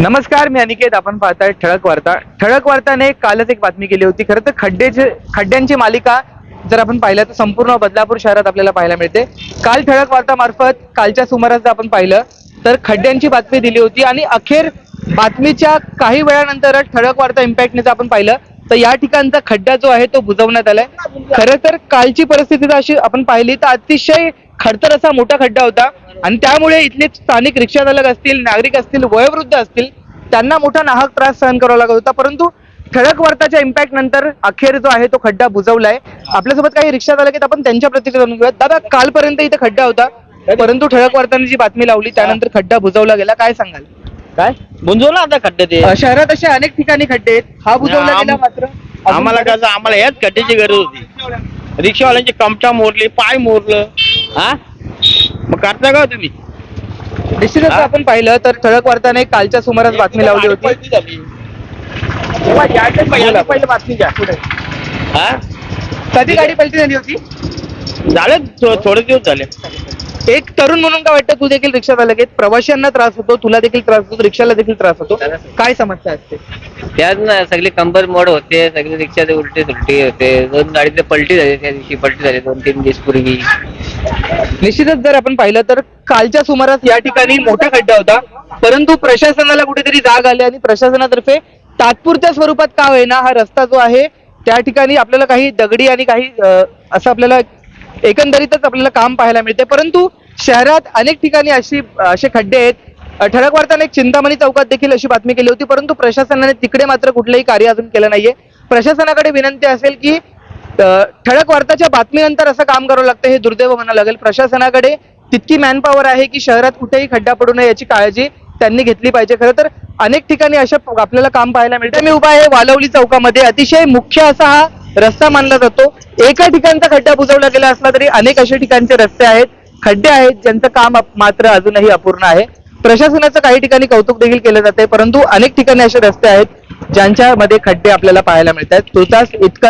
नमस्कार मी अनिकेत. आपण पाहताय ठळक वार्ता. ठळक वार्ताने कालच एक बातमी केली होती. खरं तर खड्डेचे खड्ड्यांची मालिका जर आपण पाहिलं तर संपूर्ण बदलापूर शहरात आपल्याला पाहायला मिळते. काल ठळक वार्ता मार्फत कालच्या सुमारास जर आपण पाहिलं तर खड्ड्यांची बातमी दिली होती आणि अखेर बातमीच्या काही वेळानंतर ठळक वार्ता इम्पॅक्टने आपण पाहिलं तर या ठिकाणचा खड्डा जो आहे तो बुजवण्यात आलाय. खरं तर कालची परिस्थिती जर अशी आपण पाहिली तर अतिशय खडतर असा मोठा खड्डा होता. आणि त्यामुळे इथले स्थानिक रिक्षा चालक असतील नागरिक असतील वयोवृद्ध असतील त्यांना मोठा नाहक त्रास सहन करावा लागत होता. परंतु ठळक वार्ताच्या इम्पॅक्ट नंतर अखेर जो आहे तो खड्डा बुजवलाय. आपल्यासोबत काही रिक्षा चालक आहेत आपण त्यांच्या प्रतिक्रिया जाणून घेऊयात. दादा कालपर्यंत इथे खड्डा होता परंतु ठळक वार्ताने जी बातमी लावली त्यानंतर खड्डा बुजवला गेला. काय सांगाल? काय? बुंजो ना आता खड्डे ते. शहरात असे अनेक ठिकाणी खड्डे आहेत. हा बुजवला गेला मात्र. आम्हाला कसं आम्हाला याच खड्ड्याची गरज होती. रिक्षावाल्यांचे कमचा मोडले पाय मोडलं हा? मग करता का हो तुम्ही? निश्चितच? आपण पाहिलं तर ठळक वार्ताने कालच्या सुमारास बातमी लावली होती. पहिले बातमी घ्या हा? कधी गाडी पलटी झाली होती. झाले थो- थोडे दिवस झाले. एक तरुण म्हणून काय वाटतं तू देखील रिक्षा चालक आहेत प्रवाशांना त्रास होतो तुला देखील त्रास होतो रिक्षाला देखील त्रास होतो. काय समस्या असते? त्यात ना सगळी कंबर मोड होते सगळे रिक्षाचे उलटे सुलटे होते. दोन गाडीचे पलटी झाली त्या दिवशी पलटी झाली दोन तीन दिवस पूर्वी. निश्चितच जर आपण पाहिलं तर कालच्या सुमारास या ठिकाणी मोठा खड्डा होता. परंतु प्रशासनाला कुठेतरी जाग आली आणि प्रशासनातर्फे तात्पुरत्या स्वरूपात का होईना हा रस्ता जो आहे त्या ठिकाणी आपल्याला काही दगडी आणि काही असं आपल्याला एकंदरीतच आपल्याला काम पाहायला मिळते. परंतु शहरात अनेक ठिकाणी अशी असे खड्डे आहेत. ठळक वार्ताने एक चिंतामणी चौकात देखील अशी बातमी केली होती परंतु प्रशासनाने तिकडे मात्र कुठलंही कार्य अजून केलं नाहीये. प्रशासनाकडे विनंती असेल की ठळक वार्ताच्या बातमीनंतर असं काम करावं लागतं हे दुर्दैव म्हणावं लागेल. प्रशासनाकडे तितकी मॅनपॉवर आहे की शहरात कुठेही खड्डा पडू नये याची काळजी त्यांनी घेतली पाहिजे. खरं तर अनेक ठिकाणी अशा आपल्याला काम पाहायला मिळतं. मी उभा आहे वालवली चौकामध्ये. अतिशय मुख्य असा हा रस्ता मानला जातो. एका ठिकाणचा खड्डा बुजवला गेला असला तरी अनेक अशा ठिकाणचे रस्ते आहेत खड्डे आहेत ज्यांचं काम मात्र अजूनही अपूर्ण आहे. प्रशासनाचं काही ठिकाणी कौतुक देखील केलं जाते परंतु अनेक ठिकाणी असे रस्ते आहेत ज्यांच्यामध्ये खड्डे आपल्याला पाहायला मिळतात तुर्तास इतकं